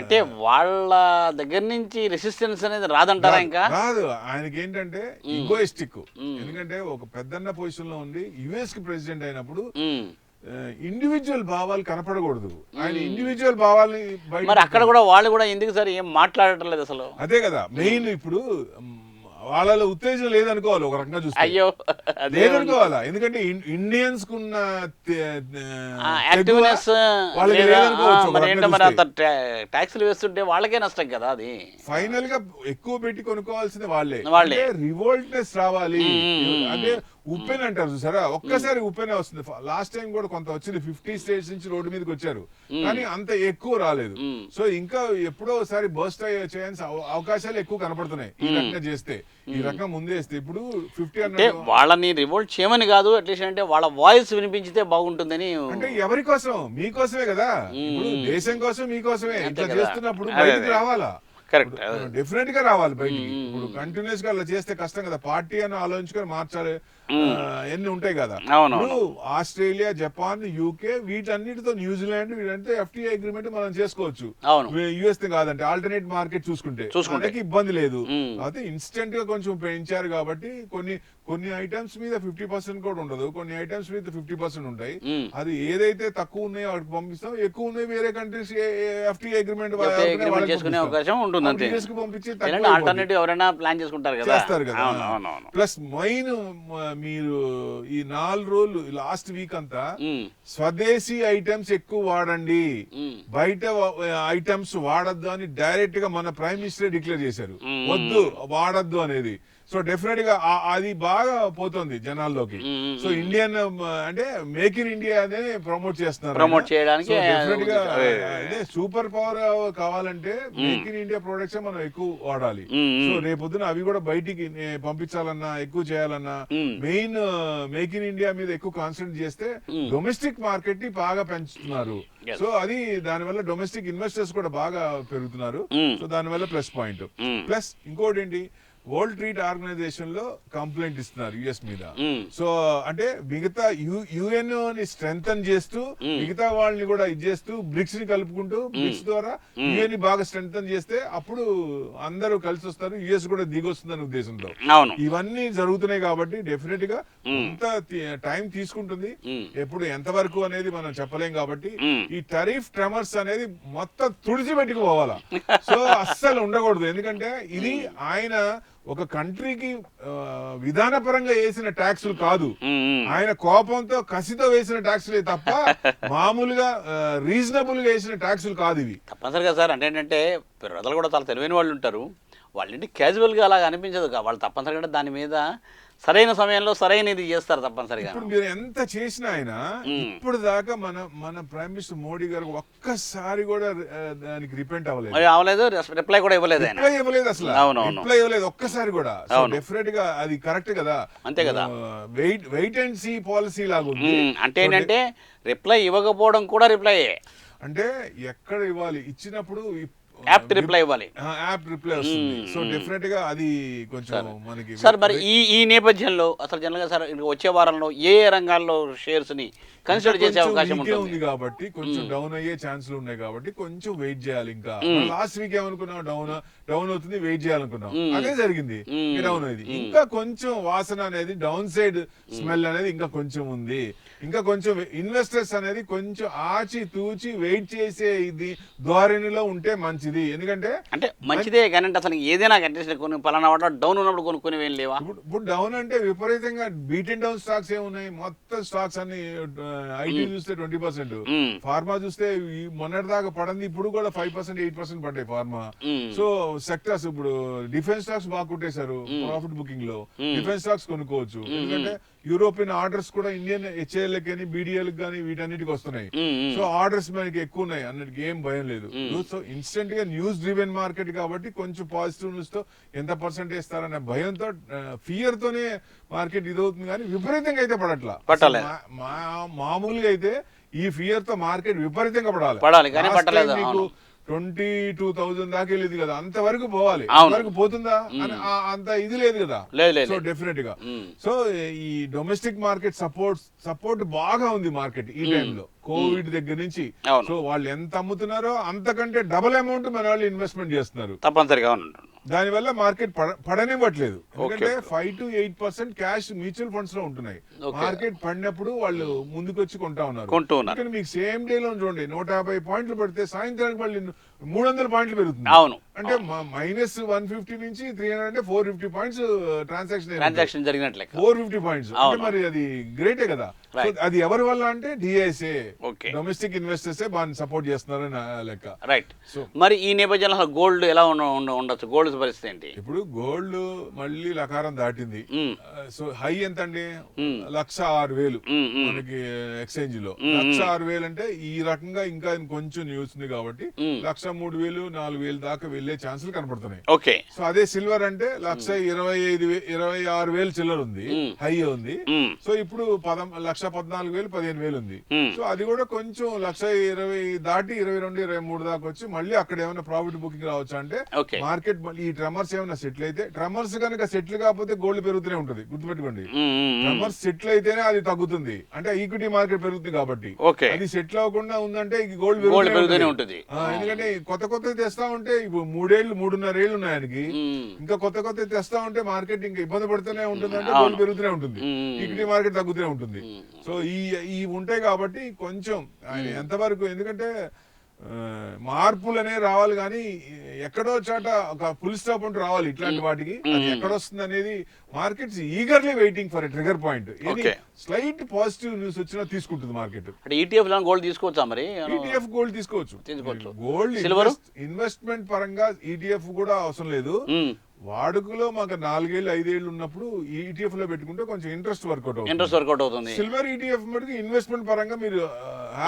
అంటే వాళ్ళ దగ్గర నుంచి రెసిస్టెన్స్ అనేది రాదంటారా ఇంకా? రాదు. ఆయనకి ఏంటంటే ఈగోయిస్టిక్ ఎందుకంటే ఒక పెద్దన్న పొజిషన్లో ఉండి యుఎస్కి ప్రెసిడెంట్ అయినప్పుడు. ఇండివిజువల్ భావాలు కనపడకూడదు. ఆయన ఇండివిజువల్ భావాల్ని మరి అక్కడ కూడా వాళ్ళు కూడా ఎందుకు సార్ ఏం మాట్లాడటం లేదు అసలు? అదే కదా. మెయిన్ ఇప్పుడు వాళ్ళలో ఉత్తేజం లేదనుకోవాలి ఒక రకంగా చూస్తే. అయ్యో లేదనుకోవాలా? ఎందుకంటే ఇండియన్స్ కున్న యాక్టివ్నెస్ ట్యాక్సులు వేస్తుంటే వాళ్ళకే నష్టం కదా అది. ఫైనల్గా ఎక్కువ పెట్టి కొనుక్కోవాల్సింది వాళ్ళే. వాళ్ళే. రివోల్ట్నెస్ రావాలి. అంటే ఉప్పెన్ అంటారు చూసారా? ఒక్కసారి ఉప్పెన్ వస్తుంది. లాస్ట్ టైం కూడా కొంత వచ్చింది. ఫిఫ్టీ స్టేట్స్ నుంచి రోడ్డు మీదకి వచ్చారు. కానీ అంత ఎక్కువ రాలేదు. సో ఇంకా ఎప్పుడో ఒకసారి బర్స్ట్ చేయాల్సిన అవ- అవకాశాలు ఎక్కువ కనపడుతున్నాయి ఈ రకంగా చేస్తే. ఈ రకంగా ముందేస్తే ఇప్పుడు ఫిఫ్టీ అంటే వాళ్ళని రివోల్ట్ చేయమని కాదు అట్లీస్ట్ అంటే వాళ్ళ వాయిస్ వినిపించితే బాగుంటుందని అంటే ఎవరి కోసం? మీకోసమే కదా. ఇప్పుడు దేశం కోసం మీకోసమే ఇట్లా. చేస్తున్నప్పుడు బయటికి. రావాలా? కరెక్ట్ డెఫినెట్గా రావాలి బయటికి. ఇప్పుడు కంటిన్యూస్గా అలా చేస్తే కష్టం కదా. పార్టీ అని ఆలోచించుకొని మార్చాలి. ఎన్ని ఉంటాయి కదా. అవును, ఆస్ట్రేలియా జపాన్ యూకే వీటన్నిటితో న్యూజిలాండ్ వీటంటే ఎఫ్టీఐ అగ్రిమెంట్ మనం చేసుకోవచ్చు. యుఎస్ కాదంటే ఆల్టర్నేట్ మార్కెట్ చూసుకుంటే. చూసుకుంటే. మనకి ఇబ్బంది లేదు. అయితే ఇన్స్టెంట్గా కొంచెం పెంచారు కాబట్టి కొన్ని కొన్ని ఐటమ్స్ మీద ఫిఫ్టీ పర్సెంట్ కూడా ఉండదు. కొన్ని ఐటమ్స్ మీద ఫిఫ్టీ పర్సెంట్ ఉంటాయి. అది ఏదైతే తక్కువ ఉన్నాయో వాటికి పంపిస్తాం. ఎక్కువ ఉన్నాయి వేరే కంట్రీస్ ఎఫ్టీఐ అగ్రిమెంట్ అగ్రిమెంట్ చేసుకునే అవకాశం ఉంటుంది అంతే. పంపించి ఆల్టర్నేటివ్ ఎవరైనా ప్లాన్ చేసుకుంటారు కదా. చేస్తారు ప్లస్ మెయిన్ మీరు ఈ నాలుగు రోజులు లాస్ట్ వీక్ అంతా స్వదేశీ ఐటమ్స్ ఎక్కువ వాడండి. బయట ఐటమ్స్ వాడద్దు అని డైరెక్ట్గా మన ప్రైమ్ మినిస్టర్ డిక్లేర్ చేశారు. వద్దు వాడద్దు అనేది సో డెఫినెట్గా అది బాగా పోతుంది జనాల్లోకి. సో ఇండియన్ అంటే మేక్ ఇన్ ఇండియా అనే ప్రమోట్ చేస్తున్నారు ఆయన. చేయడానికి గా అదే. సూపర్ పవర్ కావాలంటే మేక్ ఇన్ ఇండియా ప్రొడక్ట్స్ మనం ఎక్కువ వాడాలి. సో రేపొద్దున అవి కూడా బయటికి పంపించాలన్నా ఎక్కువ చేయాలన్నా. మెయిన్ మేక్ ఇన్ ఇండియా మీద ఎక్కువ కాన్సన్ట్రేట్ చేస్తే డొమెస్టిక్ మార్కెట్ని బాగా పెంచుతున్నారు. సో అది దానివల్ల డొమెస్టిక్ ఇన్వెస్టర్స్ కూడా బాగా పెరుగుతున్నారు. సో దానివల్ల ప్లస్ పాయింట్. ప్లస్ ఇంకోటి ఏంటి వరల్డ్ ట్రీట్ ఆర్గనైజేషన్లో కంప్లైంట్ ఇస్తున్నారు యుఎస్ మీద. సో అంటే మిగతా యుఎన్ని స్ట్రెంగ్ చేస్తూ మిగతా వాళ్ళని కూడా ఇది చేస్తూ బ్రిక్స్ని కలుపుకుంటూ బ్రిక్స్ ద్వారా యుఎన్ని బాగా స్ట్రెంగ్ చేస్తే అప్పుడు అందరూ కలిసి వస్తారు యుఎస్ కూడా దిగొస్తుందనే ఉద్దేశంతో. ఇవన్నీ జరుగుతున్నాయి కాబట్టి డెఫినెట్గా కొంత టైం తీసుకుంటుంది. ఎప్పుడు ఎంత వరకు అనేది మనం చెప్పలేం కాబట్టి. ఈ టరీఫ్ ట్రెమర్స్ అనేది మొత్తం తుడిచిపెట్టుకు పోవాలా సో అస్సలు ఉండకూడదు. ఎందుకంటే ఇది ఆయన ఒక కంట్రీకి విధానపరంగా వేసిన ట్యాక్సులు కాదు. ఆయన కోపంతో కసితో వేసిన ట్యాక్సులే తప్ప మామూలుగా రీజనబుల్గా వేసిన ట్యాక్సులు కాదు ఇవి. తప్పనిసరిగా సార్ అంటే ఏంటంటే ప్రజలు కూడా చాలా తెలివైన వాళ్ళు ఉంటారు. వాళ్ళంటే క్యాజువల్గా అలా అనిపించదు. వాళ్ళు తప్పనిసరిగా దాని మీద సరైన సమయంలో సరైన ఇది చేస్తారు తప్పనిసరిగా. ఇప్పుడు మీరు ఎంత చేసినా ఆయన ఇప్పుడు దాకా మన మన ప్రైమ్ మినిస్టర్ మోడీ గారు ఒక్కసారి కూడా దానికి రిపెంట్ అవ్వలేదు. మరి అవలేదు రిప్లై కూడా ఇవ్వలేదు రిప్లై ఇవ్వలేదు అసలు. రిప్లై ఇవ్వలేదు ఒక్కసారి కూడా. డెఫినెట్గా అది కరెక్ట్ కదా. అంతే కదా. Wait wait and see policy లాగా ఉంది. అంటే ఏంటంటే రిప్లై ఇవ్వకపోవడం కూడా రిప్లై అంటే ఎక్కడ ఇవ్వాలి? ఇచ్చినప్పుడు యాప్ట్ రిప్లై ఇవ్వాలి. యాప్ రిప్లై వస్తుంది. సో డెఫినెట్గా అది కొంచెం మనకి సార్ మరి ఈ ఈ నేపథ్యంలో అసలు జనరల్గా సార్ ఇక వచ్చే వారంలో ఏ రంగాల్లో షేర్స్ని కన్సిడర్ చేసే అవకాశం ఉంది కాబట్టి కొంచెం డౌన్ అయ్యే ఛాన్సులు ఉన్నాయి కాబట్టి కొంచెం వెయిట్ చేయాలి ఇంకా. లాస్ట్ వీక్ ఏమనుకున్నాం డౌన్ డౌన్ అవుతుంది వెయిట్ చేయాలనుకున్నాం అదే జరిగింది. డౌన్ అయింది. ఇంకా కొంచెం వాసన అనేది డౌన్ సైడ్ స్మెల్ అనేది ఇంకా కొంచెం ఉంది. ఇంకా కొంచెం ఇన్వెస్టర్స్ అనేది కొంచెం ఆచి తూచి వెయిట్ చేసే ఇది ధోరణిలో ఉంటే మంచిది. ఎందుకంటే అంటే మంచిదే కానీ అసలు ఏదైనా కొన్ని పలానా వాటిలో డౌన్ ఉన్నప్పుడు కొనుక్కుని ఏం లేవా? ఇప్పుడు డౌన్ అంటే విపరీతంగా బీటెన్ డౌన్ స్టాక్స్ ఏమున్నాయి మొత్తం స్టాక్స్ అన్ని ఐటీ చూస్తే ట్వంటీ పర్సెంట్. ఫార్మా చూస్తే మొన్నటి దాకా పడింది. ఇప్పుడు కూడా ఫైవ్ పర్సెంట్ ఎయిట్ పర్సెంట్ పడ్డాయి ఫార్మా. సో సెక్టర్స్ ఇప్పుడు డిఫెన్స్ స్టాక్స్ బాగా కొట్టేశారు. ప్రాఫిట్ బుకింగ్లో డిఫెన్స్ స్టాక్స్ కొనుక్కోవచ్చు. ఎందుకంటే యూరోపియన్ ఆర్డర్స్ కూడా ఇండియన్ హెచ్ఏఎల్ కానీ బీడీఎల్ కానీ వీటన్నిటికి వస్తున్నాయి. సో ఆర్డర్స్ మనకి ఎక్కువ ఉన్నాయి. అన్నిటికి ఏం భయం లేదు. సో ఇన్స్టెంట్గా న్యూస్ డ్రివెన్ మార్కెట్ కాబట్టి కొంచెం పాజిటివ్ న్యూస్తో ఎంత పర్సెంట్ ఇస్తారనే భయంతో ఫియర్ తోనే మార్కెట్ ఇదవుతుంది కానీ విపరీతంగా అయితే పడట్లా. మామూలుగా అయితే ఈ ఫియర్తో మార్కెట్ విపరీతంగా పడాలి. పడాలి, కానీ పట్టలేదు. ట్వంటీ టూ థౌసండ్ దాకా వెళ్ళేది కదా. అంతవరకు పోవాలి. అంతవరకు పోతుందా? అంత ఇది లేదు కదా. సో. డెఫినెట్గా. సో ఈ డొమెస్టిక్ మార్కెట్ సపోర్ట్ సపోర్ట్ బాగా ఉంది మార్కెట్ ఈ టైంలో కోవిడ్ దగ్గర నుంచి. సో వాళ్ళు ఎంత అమ్ముతున్నారో అంతకంటే డబుల్ అమౌంట్ మన వాళ్ళు ఇన్వెస్ట్మెంట్ చేస్తున్నారు. తప్పనిసరిగా దానివల్ల మార్కెట్ పడ- పడనివ్వట్లేదు ఎందుకంటే. Five to eight percent cash mutual ఫండ్స్లో ఉంటున్నాయి. మార్కెట్ పడినప్పుడు వాళ్ళు ముందుకు వచ్చి కొంటా ఉన్నారు. ఇక్కడ మీకు సేమ్ డే లో చూడండి నూట యాభై పాయింట్లు పడితే సాయంత్రానికి మళ్ళీ మూడు వందల పాయింట్లు పెరుగుతుంది అవును. అంటే మైనస్ వన్ ఫిఫ్టీ నుంచి త్రీ హండ్రెడ్ అంటే four fifty points transaction transaction four fifty points అంటే. మరి అది గ్రేటే కదా. అది ఎవరి వల్ల అంటే Okay. డొమెస్టిక్ ఇన్వెస్టర్స్ బాగా సపోర్ట్ చేస్తున్నారని లెక్క. రైట్ మరి ఈ నేపథ్యంలో గోల్డ్ ఎలా ఉండొచ్చు? గోల్డ్ పరిస్థితి ఏంటి? ఇప్పుడు గోల్డ్ మళ్ళీ లకారం దాటింది. సో హై ఎంత అండి లక్ష ఆరు వేలు మ్మ్, మ్మ్. మనకి ఎక్స్చేంజ్లో లక్ష ఆరు వేలు అంటే ఈ రకంగా ఇంకా కొంచెం న్యూస్ ఉంది కాబట్టి. లక్ష మూడు వేలు నాలుగు వేలు దాకా వెళ్ళే ఛాన్సులు కనపడుతున్నాయి. ఓకే సో అదే సిల్వర్ అంటే లక్ష ఇరవై ఐదు ఇరవై ఆరు వేలు చిల్లర ఉంది. హై ఉంది. సో ఇప్పుడు పదం లక్ష పద్నాలుగు వేలు పదిహేను వేలు ఉంది. సో అది కూడా కొంచెం లక్ష ఇరవై దాటి ఇరవై రెండు ఇరవై మూడు దాకా వచ్చి మళ్ళీ అక్కడ ఏమైనా ప్రాఫిట్ బుకింగ్ రావచ్చు అంటే మార్కెట్ మళ్ళీ ఈ ట్రమర్స్ ఏమైనా సెటిల్ అయితే ట్రమర్స్ కనుక సెటిల్ కాకపోతే గోల్డ్ పెరుగుతూనే ఉంటుంది. గుర్తుపెట్టుకోండి. ట్రమర్స్ సెటిల్ అయితేనే అది తగ్గుతుంది. అంటే ఈక్విటీ మార్కెట్ పెరుగుతుంది కాబట్టి. అది సెటిల్ అవ్వకుండా ఉందంటే గోల్డ్ గోల్డ్ పెరుగుతూనే ఉంటుంది. ఎందుకంటే కొత్త కొత్త తెస్తా ఉంటే ఇప్పుడు మూడేళ్ళు మూడున్నర ఏళ్ళు ఉన్నాయి ఆయనకి. ఇంకా కొత్త కొత్త తెస్తా ఉంటే మార్కెట్ ఇంకా ఇబ్బంది పడుతూనే ఉంటుంది అంటే. గోల్డ్ పెరుగుతూనే ఉంటుంది. ఈక్విటీ మార్కెట్ తగ్గుతూనే ఉంటుంది. సో ఈ ఈ ఉంటాయి కాబట్టి కొంచెం ఆయన ఎంతవరకు ఎందుకంటే మార్పులు అనేవి రావాలి కానీ ఎక్కడో చాట ఒక ఫుల్ స్టాప్ అంటూ రావాలి ఇట్లాంటి వాటికి. ఎక్కడ వస్తుంది అనేది markets eagerly waiting for trigger point. Slight positive news వచ్చినా తీసుకుంటుంది మార్కెట్ E ఈటీఎఫ్ గోల్డ్ తీసుకోవచ్చా మరి? ఈటీఎఫ్ గోల్డ్ తీసుకోవచ్చు. గోల్డ్? ఇన్వెస్ట్మెంట్ పరంగా ఈటీఎఫ్ కూడా అవసరం లేదు. వాడుకలో మాకు నాలుగేళ్ళు ఐదేళ్ళు ఉన్నప్పుడు ఈటీఎఫ్లో పెట్టుకుంటే కొంచెం ఇంట్రెస్ట్ వర్కౌట్ అవుతుంది ఇంట్రెస్ట్ వర్కౌట్ అవుతుంది సిల్వర్ ఈటీఎఫ్ మటుకు ఇన్వెస్ట్మెంట్ పరంగా మీరు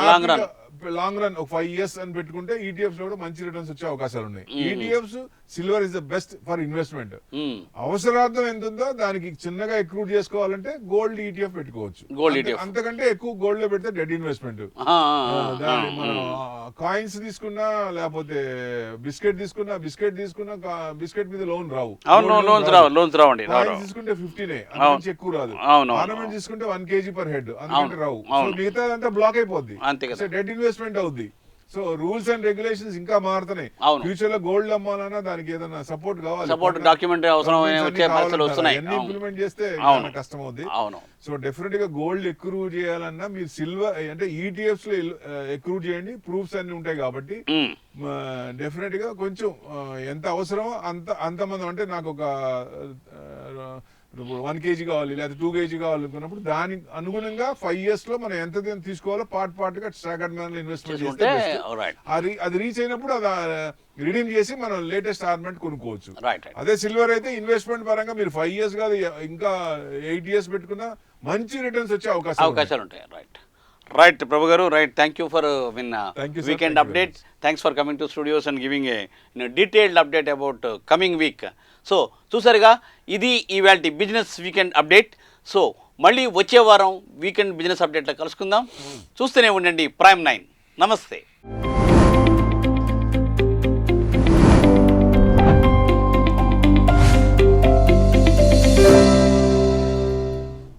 Long run. లాంగ్ రన్ ఒక ఫైవ్ ఇయర్స్ అని పెట్టుకుంటే ఈటీఎఫ్స్లో కూడా మంచి రిటర్న్స్ వచ్చే అవకాశాలు ఉన్నాయి. ETFs silver is the best for investment. అవసరార్థం ఎంత ఉందో దానికి చిన్నగా ఎక్కువ చేసుకోవాలంటే గోల్డ్ ఈటీఎఫ్ పెట్టుకోవచ్చు. Gold అంతే- ETF. అంతకంటే ఎక్కువ గోల్డ్లో పెడితే డెడ్ ఇన్వెస్ట్మెంట్ కాయిన్స్ తీసుకున్నా లేకపోతే బిస్కెట్ తీసుకున్నా బిస్కెట్ తీసుకున్నా బిస్కెట్ మీద లోన్ రావు. Loans loans. తీసుకుంటే ఫిఫ్టీనే. అంతకుమించి ఎక్కువ రాదు. ఆర్నమెంట్ తీసుకుంటే వన్ కేజీ పర్ హెడ్ అందుకంటే రావు. మిగతా అంతా బ్లాక్ అయిపోద్ది. డెడ్ ఇన్వెస్ట్మెంట్ అవుద్ది సో రూల్స్ అండ్ రెగ్యులేషన్స్ ఇంకా మారుతున్నాయి. ఫ్యూచర్లో గోల్డ్ అమ్మాలన్నా దానికి ఏదైనా సపోర్ట్ కావాలి. వస్తున్నాయి. అన్ని అవును. ఇంప్లిమెంట్ చేస్తే కష్టం అవుద్ది సో డెఫినెట్గా గోల్డ్ ఎక్కువ చేయాలన్నా మీరు సిల్వర్ అంటే ఈటీఎఫ్స్లో ఎక్కువ చేయండి ప్రూఫ్స్ అన్ని ఉంటాయి కాబట్టి. డెఫినెట్గా కొంచెం ఎంత అవసరమో అంత అంత మంది అంటే నాకు ఒక వన్ కేజీ కావాలి లేదా టూ కేజీ కావాలి అనుకున్నప్పుడు దానికి అనుగుణంగా ఫైవ్ ఇయర్స్లో మనం ఎంత తీసుకోవాలో పార్ట్ పార్ట్గా స్టాగర్డ్ మ్యాన్ ఇన్వెస్ట్మెంట్ చేస్తే అది అది రీచ్ అయినప్పుడు అది రిడీమ్ చేసి మనం లేటెస్ట్ ఆర్నమెంట్ కొనుక్కోవచ్చు. అదే సిల్వర్ అయితే ఇన్వెస్ట్మెంట్ పరంగా మీరు ఫైవ్ ఇయర్స్ కాదు ఇంకా ఎయిట్ ఇయర్స్ పెట్టుకున్నా మంచి రిటర్న్స్ వచ్చే అవకాశం. అవకాశాలు ఉంటాయి రైట్ రైట్ ప్రభు గారు right thank you for win. Weekend update thanks for coming to studios and giving a detailed update about coming week so చూసారుగా ఇది ఇవాళ బిజినెస్ వీకెండ్ అప్డేట్. సో మళ్ళీ వచ్చే వారం వీకెండ్ బిజినెస్ అప్డేట్లో కలుసుకుందాం. చూస్తూనే ఉండండి ప్రైమ్ నైన్. నమస్తే.